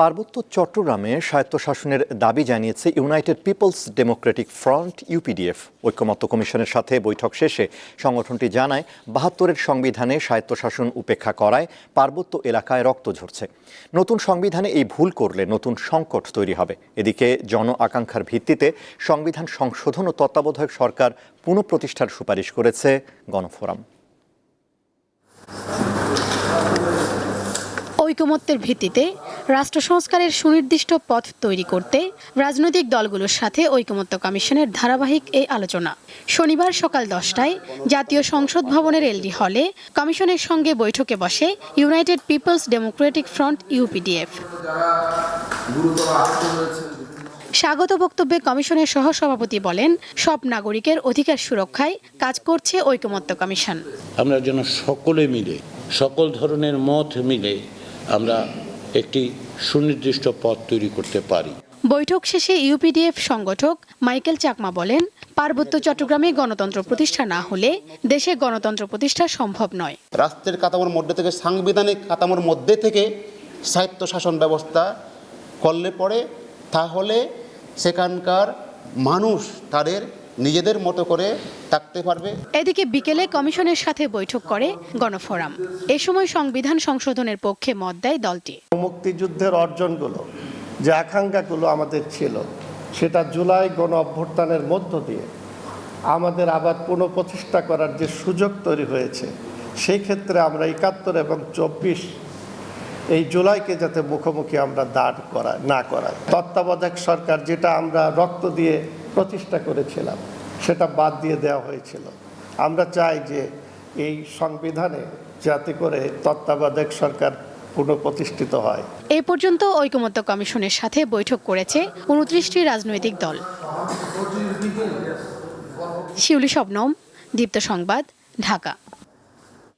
পার্বত্য চট্টগ্রামে স্বায়ত্তশাসনের দাবি জানিয়েছে United Peoples Democratic Front UPDF ঐক্যমত্য কমিশনের সাথে বৈঠক শেষে সংগঠনটি জানায়, বাহাত্তরের সংবিধানে স্বায়ত্তশাসন উপেক্ষা করায় পার্বত্য এলাকায় রক্ত ঝরছে। নতুন সংবিধানে এই ভুল করলে নতুন সংকট তৈরি হবে। এদিকে জন আকাঙ্ক্ষার ভিত্তিতে সংবিধান সংশোধন ও তত্ত্বাবধায়ক সরকার পুনঃপ্রতিষ্ঠার সুপারিশ করেছে গণফোরাম। ঐকমত্যের ভিত্তিতে রাষ্ট্র সংস্কারের সুনির্দিষ্ট পথ তৈরি করতে রাজনৈতিক দলগুলোর সাথে ঐকমত্য কমিশনের ধারাবাহিক এই আলোচনা। শনিবার সকাল দশটায় জাতীয় সংসদ ভবনের এলডি হলে কমিশনের সঙ্গে বৈঠকে বসে United Peoples Democratic Front UPDF. স্বাগত বক্তব্যে কমিশনের সহসভাপতি বলেন, সব নাগরিকের অধিকার সুরক্ষায় কাজ করছে ঐকমত্য কমিশন। আমরা যেন সকলে মিলে, সকল ধরনের মত মিলে আমরা একটি সুনির্দিষ্ট পথ তৈরি করতে পারি। বৈঠক শেষে ইউপিডিএফ সংগঠক মাইকেল চাকমা বলেন পার্বত্য চট্টগ্রামে গণতন্ত্র প্রতিষ্ঠা না হলে দেশে গণতন্ত্র প্রতিষ্ঠা সম্ভব নয়। রাষ্ট্রের কাঠামোর মধ্যে থেকে সাংবিধানিক কাঠামোর মধ্যে থেকে স্বায়ত্ত শাসন ব্যবস্থা করলে পরে তাহলে সেখানকার মানুষ তাদের নিজেদের মতো করে থাকতে পারবে। এদিকে বিকেলে কমিশনের সাথে বৈঠক করে গণফোরাম। এ সময় সংবিধান সংশোধনের পক্ষে মত দেয় দলটি। মুক্তিযুদ্ধের অর্জনগুলো যে আকাঙ্ক্ষাগুলো আমাদের ছিল সেটা জুলাই গণ অভ্যুত্থানের মধ্য দিয়ে আমাদের আবার পুনঃপ্রতিষ্ঠা করার যে সুযোগ তৈরি হয়েছে সেই ক্ষেত্রে আমরা একাত্তর এবং চব্বিশ এই জুলাইকে যাতে মুখোমুখি আমরা দাঁড় করা না করাই। তত্ত্বাবধায়ক সরকার যেটা আমরা রক্ত দিয়ে প্রতিষ্ঠা করেছিলাম। সেটা বাদ দিয়ে দেওয়া হয়েছিল। আমরা চাই যে এই সংবিধানে যাতে করে তত্ত্বাবধায়ক সরকার পুনঃপ্রতিষ্ঠিত হয়। এ পর্যন্ত ঐকমত্য কমিশনের সাথে বৈঠক করেছে উনত্রিশটি রাজনৈতিক দল। শিউলি শবনম, দীপ্ত সংবাদ, ঢাকা।